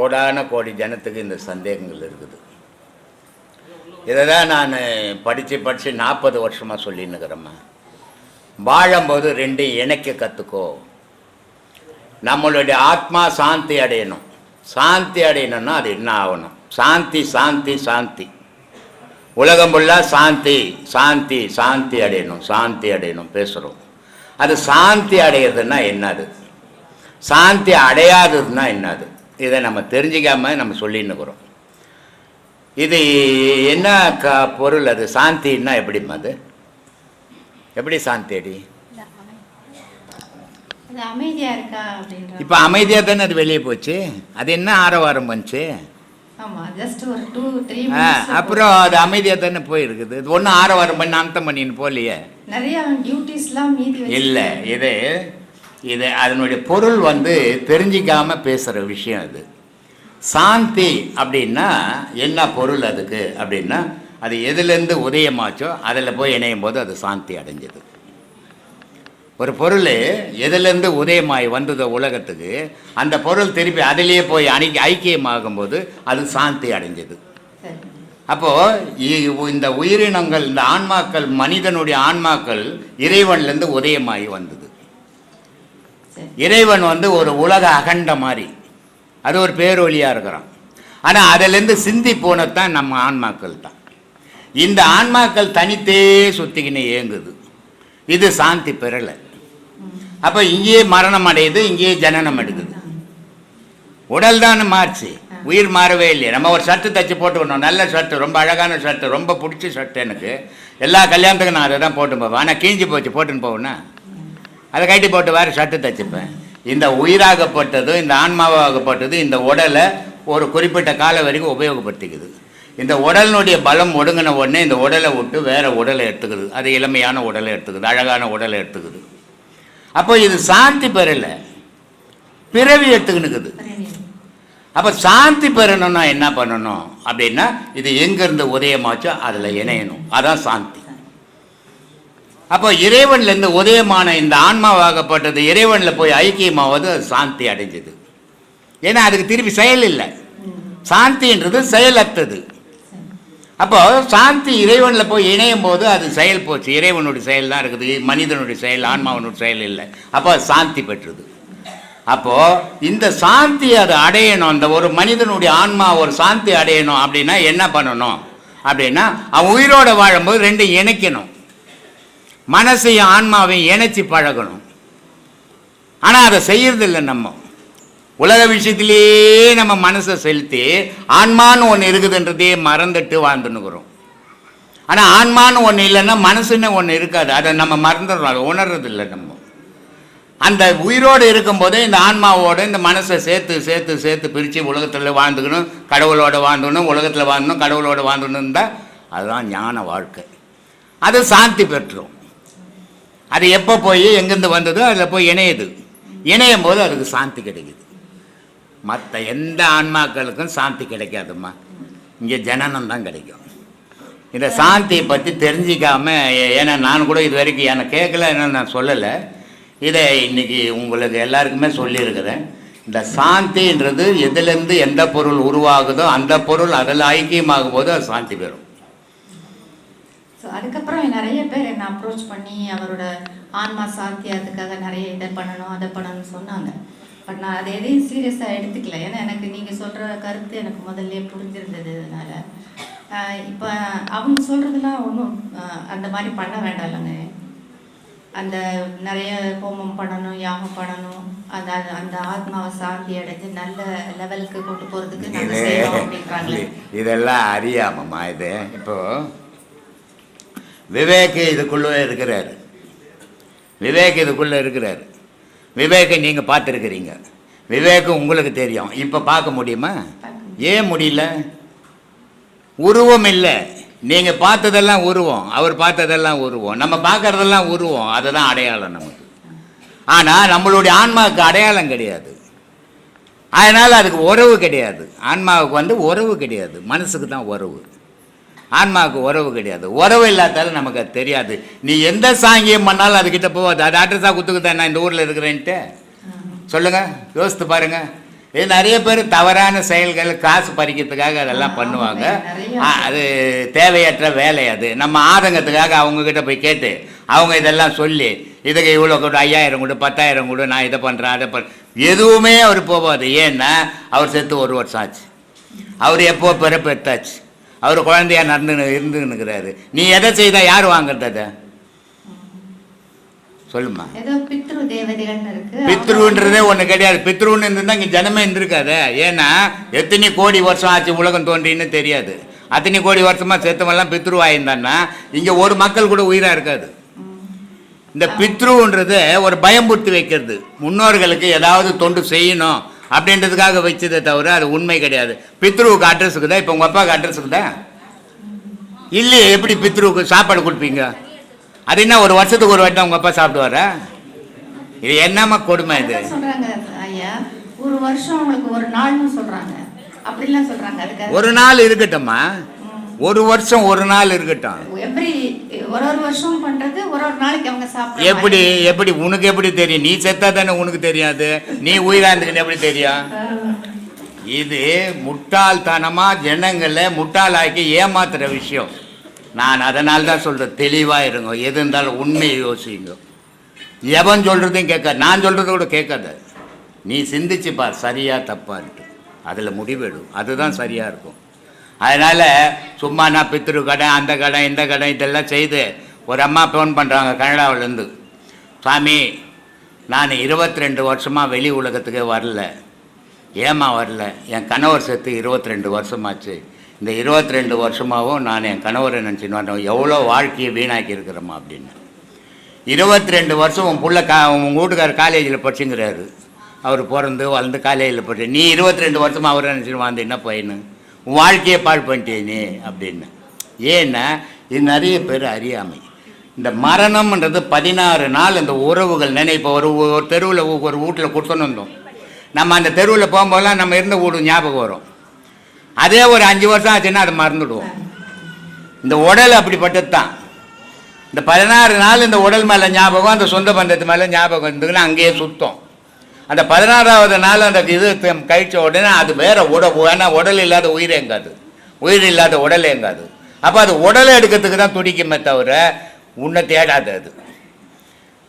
கோடான கோடி ஜனத்துக்கு இந்த சந்தேகங்கள் இருக்குது. இதை தான் நான் படித்து படித்து நாற்பது வருஷமாக சொல்லின்னுக்கிறேம்மா. வாழும்போது ரெண்டையும் இணைக்க கற்றுக்கோ நம்மளுடைய ஆத்மா சாந்தி அடையணும். சாந்தி அடையணும்னா அது என்ன ஆகணும்? சாந்தி சாந்தி சாந்தி. உலகம் ஃபுல்லாக சாந்தி சாந்தி சாந்தி அடையணும் சாந்தி அடையணும் பேசுகிறோம் அது சாந்தி அடையிறதுன்னா என்னது? சாந்தி அடையாததுன்னா என்னது? இதை நம்ம தெரிஞ்சிக்காம நம்ம சொல்லின்னுக்குறோம் இது என்ன க பொருள் அது? சாந்தின்னா எப்படிம்மா அது? எப்படி சாந்தி அடி? இப்போ அமைதியாக தானே அது வெளியே போச்சு. அது என்ன ஆரவாரம் ஆ, அப்புறம் அது அமைதியாக தானே போயிருக்குது. இது ஒன்றும் ஆரவாரம் பண்ணி அந்தம் பண்ணின்னு போகலையே. இல்லை இது இது அதனுடைய பொருள் வந்து தெரிஞ்சிக்காமல் பேசுகிற விஷயம் அது சாந்தி அப்படின்னா என்ன பொருள் அதுக்கு? அப்படின்னா அது எதுலேருந்து உதயமாச்சோ அதில் போய் இணையும் போது அது சாந்தி அடைஞ்சது. ஒரு பொருள் எதுலேருந்து உதயமாகி வந்ததோ உலகத்துக்கு அந்த பொருள் திருப்பி அதிலேயே போய் அணி ஐக்கியமாகும்போது அது சாந்தி அடைஞ்சது. அப்போது இந்த உயிரினங்கள் இந்த ஆன்மாக்கள் மனிதனுடைய ஆன்மாக்கள் இறைவன்லேருந்து உதயமாகி வந்தது. இறைவன் வந்து ஒரு உலக அகண்ட மாதிரி. அது ஒரு பேரொழியாக இருக்கிறான். ஆனால் அதிலேருந்து சிந்தி போனதான் நம்ம ஆன்மாக்கள் தான். இந்த ஆன்மாக்கள் தனித்தே சுற்றிக்கின்னு இயங்குது. இது சாந்தி பெறலை. அப்போ இங்கேயே மரணம் அடையுது இங்கேயே ஜனனம் எடுக்குது. உடல் தானே மாறுச்சு. உயிர் மாறவே இல்லையே. நம்ம ஒரு ஷர்ட்டு தச்சு போட்டுக்கணும். நல்ல ஷர்ட்டு ரொம்ப அழகான ஷர்ட்டு ரொம்ப பிடிச்ச ஷர்ட் எனக்கு. எல்லா கல்யாணத்துக்கும் நான் அதை தான் போட்டு போவேன். ஆனால் கீஞ்சி போச்சு போட்டுன்னு போவேன்னா அதை கட்டி போட்டு வேறு ஷர்ட்டு தைச்சிருப்பேன் இந்த உயிராகப்பட்டதும் இந்த ஆன்மாவாகப்பட்டதும் இந்த உடலை ஒரு குறிப்பிட்ட காலம் வரைக்கும் உபயோகப்படுத்திக்குது. இந்த உடலினுடைய பலம் ஒடுங்கின உடனே இந்த உடலை விட்டு வேற உடலை எடுத்துக்குது. அது இளமையான உடலை எடுத்துக்குது அழகான உடலை எடுத்துக்குது. அப்போ இது சாந்தி பெறலை. பிறவி எடுத்துக்கினுக்குது. அப்போ சாந்தி பெறணும்னா என்ன பண்ணணும்? அப்படின்னா இது எங்கேருந்து உதயமாச்சோ அதில் இணையணும். அதான் சாந்தி. அப்போ இறைவன்லேருந்து உதயமான இந்த ஆன்மாவாகப்பட்டது இறைவனில் போய் ஐக்கியமாவது அது சாந்தி அடைஞ்சது. ஏன்னா அதுக்கு திருப்பி செயல் இல்லை. சாந்தின்றது செயலற்றது. அப்போ சாந்தி இறைவனில் போய் இணையும் போது அது செயல் போச்சு. இறைவனுடைய செயல் தான் இருக்குது. மனிதனுடைய செயல் ஆன்மாவனுடைய செயல் இல்லை. அப்போ அது சாந்தி பெற்றது. அப்போது இந்த சாந்தி அது அடையணும். அந்த ஒரு மனிதனுடைய ஆன்மா ஒரு சாந்தி அடையணும் அப்படின்னா என்ன பண்ணணும்? அப்படின்னா அவன் உயிரோடு வாழும்போது ரெண்டும் இணைக்கணும். மனசையும் ஆன்மாவையும் இணைச்சி பழகணும். ஆனால் அதை செய்யறதில்லை நம்ம. உலக விஷயத்திலேயே நம்ம மனசை செலுத்தி ஆன்மான்னு ஒன்று இருக்குதுன்றதே மறந்துட்டு வாழ்ந்துன்னுக்குறோம். ஆனால் ஆன்மான்னு ஒன்று இல்லைன்னா மனசுன்னு ஒன்று இருக்காது. அதை நம்ம மறந்துடுறோம். அதை உணர்றதில்லை நம்ம. அந்த உயிரோடு இருக்கும்போதே இந்த ஆன்மாவோட இந்த மனசை சேர்த்து சேர்த்து சேர்த்து பிரித்து உலகத்தில் வாழ்ந்துக்கணும் கடவுளோட வாழ்ந்துக்கணும் உலகத்தில் வாழ்ந்தணும் கடவுளோட வாழ்ந்துக்கணும் தான் அதுதான் ஞான வாழ்க்கை. அது சாந்தி பெற்றோம். அது எப்போ போய் எங்கேருந்து வந்ததோ அதில் போய் இணையுது. இணையும் போது அதுக்கு சாந்தி கிடைக்குது. மற்ற எந்த ஆன்மாக்களுக்கும் சாந்தி கிடைக்காதும்மா. இங்கே ஜனனம் தான் கிடைக்கும். இந்த சாந்தியை பற்றி தெரிஞ்சிக்காம ஏன்னா நான் கூட இது வரைக்கும் எனக்கு கேட்கல என்ன நான் சொல்லலை. இதை இன்றைக்கி உங்களுக்கு எல்லாருக்குமே சொல்லியிருக்கிறேன். இந்த சாந்தின்றது எதுலேருந்து எந்த பொருள் உருவாகுதோ அந்த பொருள் அதில் ஐக்கியமாகும் போது அது சாந்தி பெறும். ஸோ அதுக்கப்புறம் நிறைய பேர் என்ன அப்ரோச் பண்ணி அவரோட ஆன்மா சாந்தி அதுக்காக நிறைய இதை பண்ணணும் அதை பண்ணணும்னு சொன்னாங்க. பட் நான் அதை எதையும் சீரியஸாக எடுத்துக்கல. ஏன்னா எனக்கு நீங்கள் சொல்கிற கருத்து எனக்கு முதல்ல புரிஞ்சிருந்தது அதனால. இப்போ அவங்க சொல்கிறதுலாம் ஒன்றும் அந்த மாதிரி பண்ண வேண்டாம் இல்லைங்க. அந்த நிறைய ஹோமம் பண்ணணும் யாகம் பண்ணணும் அந்த அந்த- ஆத்மாவை சாந்தி அடைஞ்சு நல்ல லெவலுக்கு கொண்டு போகிறதுக்கு இது செய்யணும் இதெல்லாம் அறியாமம்மா இது. இப்போ விவேக் இதுக்குள்ளே இருக்கிறார். விவேக் இதுக்குள்ளே இருக்கிறார். விவேக்கை நீங்கள் பார்த்துருக்கிறீங்க. விவேக்கு உங்களுக்கு தெரியும். இப்போ பார்க்க முடியுமா? ஏன் முடியல? உருவம் இல்லை. நீங்கள் பார்த்ததெல்லாம் உருவம். அவர் பார்த்ததெல்லாம் உருவம். நம்ம பார்க்கறதெல்லாம் உருவம். அதுதான் அடையாளம் நமக்கு. ஆனால் நம்மளுடைய ஆன்மாவுக்கு அடையாளம் கிடையாது. அதனால் அதுக்கு உறவு கிடையாது. ஆன்மாவுக்கு வந்து உறவு கிடையாது. மனசுக்கு தான் உறவு. ஆன்மாவுக்கு உறவு கிடையாது. உறவு இல்லாதால நமக்கு அது தெரியாது. நீ எந்த சாங்கியம் பண்ணாலும் அதுக்கிட்ட போகாது அது அட்ரஸாக குத்துக்குதான் நான் இந்த ஊரில் இருக்கிறேன்ட்டு? சொல்லுங்க யோசித்து பாருங்க. இது நிறைய பேர் தவறான செயல்கள் காசு பறிக்கிறதுக்காக அதெல்லாம் பண்ணுவாங்க. அது தேவையற்ற வேலை அது. நம்ம ஆதங்கத்துக்காக அவங்க கிட்ட போய் கேட்டு அவங்க இதெல்லாம் சொல்லி இதுக்கு இவ்வளோ கொடு ஐயாயிரம் கொடு பத்தாயிரம் கொடு நான் இதை பண்ணுறேன் அதை பண்ண எதுவுமே அவர் போகாது ஏன்னா அவர் செத்து ஒரு வருஷம் ஆச்சு. அவர் எப்போ பிறப்பு எடுத்தாச்சு? அவர் குழந்தையா நடந்து இருந்துன்னுக்கிறாரு நீ எதை செய்தா யார் வாங்குறது அதை? சொல்லுமா பித்ருன்றதே ஒண்ணு கிடையாது. பித்ருன்னு இருந்தா இங்க ஜனமே இருந்திருக்காது. ஏன்னா எத்தனை கோடி வருஷம் ஆச்சு உலகம் தோன்றின்னு தெரியாது. அத்தனை கோடி வருஷமா செத்தவெல்லாம் பித்ரு ஆயிருந்தான்னா இங்க ஒரு மக்கள் கூட உயிரா இருக்காது. இந்த பித்ருன்றது ஒரு பயம்புறுத்தி வைக்கிறது. முன்னோர்களுக்கு ஏதாவது தொண்டு செய்யணும். அப்படின்றதுக்காக வச்சதே தவிர அது உண்மை கிடையாது. பித்ருவுக்கு அட்ரஸ் இருக்குதா இப்போ உங்க அப்பாவுக்கு அட்ரஸ் இருக்குதா இல்லையே எப்படி பித்ருவுக்கு சாப்பாடு கொடுப்பீங்க? அது என்ன ஒரு வருஷத்துக்கு ஒரு வாட்டி தான் உங்க அப்பா சாப்பிடுவாரா? இது என்னம்மா கொடுமை இது? ஒரு வருஷம் உங்களுக்கு ஒரு நாள்னு சொல்றாங்க. அப்படிலாம் அதுக்கு ஒரு நாள் இருக்கட்டும்மா. ஒரு வருஷம் ஒரு நாள் இருக்கட்டும். எப்படி. எப்படி உனக்கு எப்படி தெரியும்? நீ செத்தா தானே உனக்கு தெரியாது? நீ உயிராந்துக்குன்னு எப்படி தெரியும்? இது முட்டாள்தனமா ஜனங்களை முட்டாளாக்கி ஏமாத்துற விஷயம். நான் அதனால தான் சொல்றேன் தெளிவா இருங்க. எது இருந்தாலும் உண்மையை யோசிங்க. எவன் சொல்றதையும் கேட்காது நான் சொல்றதை கூட கேட்காத. நீ சிந்திச்சு பார் சரியா தப்பான்ட்டு அதில் முடிவெடும் அதுதான் சரியா இருக்கும். அதனால சும்மா நான் பித்திரு கடை அந்த கடை இந்த கடை இதெல்லாம் செய்து ஒரு அம்மா ஃபோன் பண்ணுறாங்க கனடாவிலேருந்து. சாமி நான் இருபத்தி ரெண்டு வருஷமாக வெளி உலகத்துக்கே வரல. ஏமா வரல? என் கணவர் செத்து இருபத்தி ரெண்டு வருஷமாச்சு. இந்த இருபத்தி ரெண்டு வருஷமாகவும் நான் என் கணவரை நினச்சின்னு வரேன். எவ்வளோ வாழ்க்கையை வீணாக்கி இருக்கிறோமா அப்படின்னு. இருபத்தி ரெண்டு வருஷம் உன் பிள்ளை கா உங்கள் வீட்டுக்காரர் காலேஜில் படிச்சுங்கிறாரு. அவர் பிறந்து வளர்ந்து காலேஜில் படிச்சு நீ இருபத்தி ரெண்டு வருஷமாக அவரை நினச்சின்னு வாழ்ந்து என்ன பையனு? உன் வாழ்க்கையை பாழ் பண்ணிட்டே நீ அப்படின்னு. ஏன்னா இது நிறைய பேர் அறியாமை. இந்த மரணம்ன்றது பதினாறு நாள் இந்த உறவுகள் நினைப்போ ஒரு ஒரு தெருவில் ஒரு வீட்டில் கொடுத்துன்னு வந்தோம். நம்ம அந்த தெருவில் போகும்போதெல்லாம் நம்ம இருந்த வீடு ஞாபகம் வரும். அதே ஒரு அஞ்சு வருஷம் ஆச்சுன்னா அதை மறந்துடுவோம். இந்த உடல் அப்படிப்பட்டது தான் இந்த பதினாறு நாள் இந்த உடல் மேலே ஞாபகம் அந்த சொந்த பந்தத்து மேலே ஞாபகம் இருந்ததுன்னா அங்கேயே சுத்தம். அந்த பதினாறாவது நாள் அந்த இது கழிச்ச உடனே அது வேற உட ஏன்னா உடல் இல்லாத உயிர் எங்காது உயிர் இல்லாத உடல் எங்காது அப்போ அது உடலை எடுக்கிறதுக்கு தான் துடிக்குமே தவிர உன்னை தேடாது அது.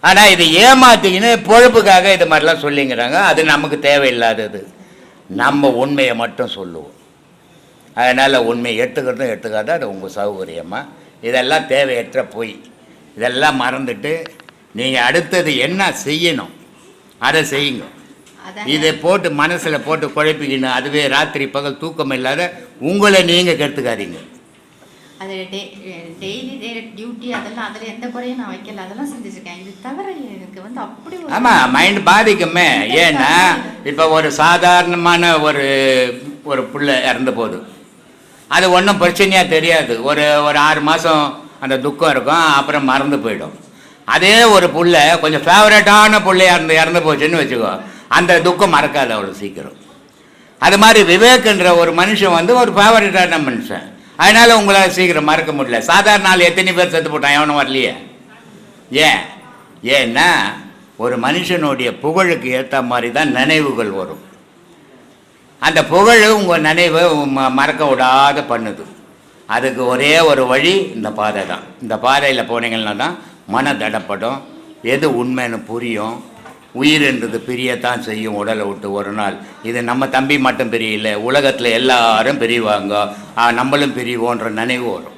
ஆனால் இது ஏமாத்திக்கின்னு பொழப்புக்காக இது மாதிரிலாம் சொல்லிங்கிறாங்க. அது நமக்கு தேவையில்லாதது. நம்ம உண்மையை மட்டும் சொல்லுவோம். அதனால் உண்மையை எடுத்துக்கிறதும் எடுத்துக்காத அது உங்கள் சௌகரியமாக இதெல்லாம் தேவையற்ற பொய். இதெல்லாம் மறந்துட்டு நீங்கள் அடுத்தது என்ன செய்யணும்? அதை செய்யுங்க. இதை போட்டு மனசில் போட்டு குழப்பிக்கணும் அதுவே ராத்திரி பகல் தூக்கம் இல்லாத உங்களை நீங்கள் கெடுத்துக்காதீங்க. அது டெய்லி டியூட்டி அதெல்லாம் அதுல எந்த குறையும் நான் வைக்கல. அதெல்லாம் செஞ்சுருக்கேன் இது தவிர எனக்கு வந்து அப்படி ஒரு ஆமாம் மைண்ட் பாதிக்குமே. ஏன்னா இப்போ ஒரு சாதாரணமான ஒரு ஒரு புள்ள இறந்து போகுது. அது ஒன்றும் பிரச்சனையாக தெரியாது. ஒரு ஒரு ஆறு மாதம் அந்த துக்கம் இருக்கும் அப்புறம் மறந்து போயிடும். அதே ஒரு புள்ள கொஞ்சம் ஃபேவரட்டான புள்ளையா இருந்து இறந்து போச்சுன்னு வச்சுக்கோ. அந்த துக்கம் மறக்காது அவ்வளோ சீக்கிரம். அது மாதிரி விவேக்ன்ற ஒரு மனுஷன் வந்து ஒரு ஃபேவரட்டான மனுஷன். அதனால் உங்களால் சீக்கிரம் மறக்க முடியல. சாதாரண நாள் எத்தனை பேர் செத்து போட்டான்? எவனும் வரலையே. ஏன்? ஏன்னா ஒரு மனுஷனுடைய புகழுக்கு ஏற்ற மாதிரி தான் நினைவுகள் வரும். அந்த புகழ் உங்கள் நினைவை ம- மறக்க விடாத பண்ணுது. அதுக்கு ஒரே ஒரு வழி இந்த பாதை தான். இந்த பாதையில் போனீங்கன்னா தான் மன தடப்படும் எது உண்மைன்னு புரியும். உயிர்ன்றது பிரியத்தான் செய்யும் உடலை விட்டு ஒரு நாள். இது நம்ம தம்பி மட்டும் பிரியல உலகத்தில் எல்லாரும் பிரிவாங்க. நம்மளும் பிரிவோன்ற நினைவு வரும்.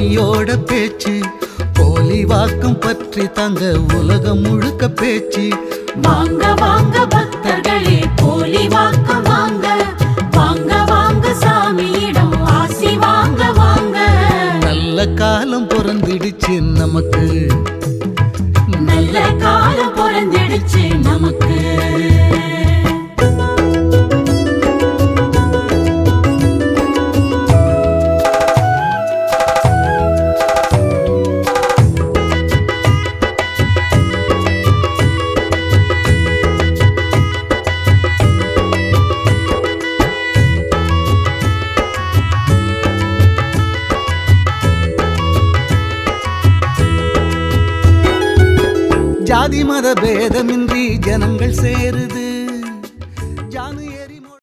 சாமியோட பேச்சு போலி வாக்கம் பற்றி தங்க உலகம் முழுக்க பேச்சு. வாங்க வாங்க ஜாதி மத பேதமின்றி ஜனங்கள் சேருது.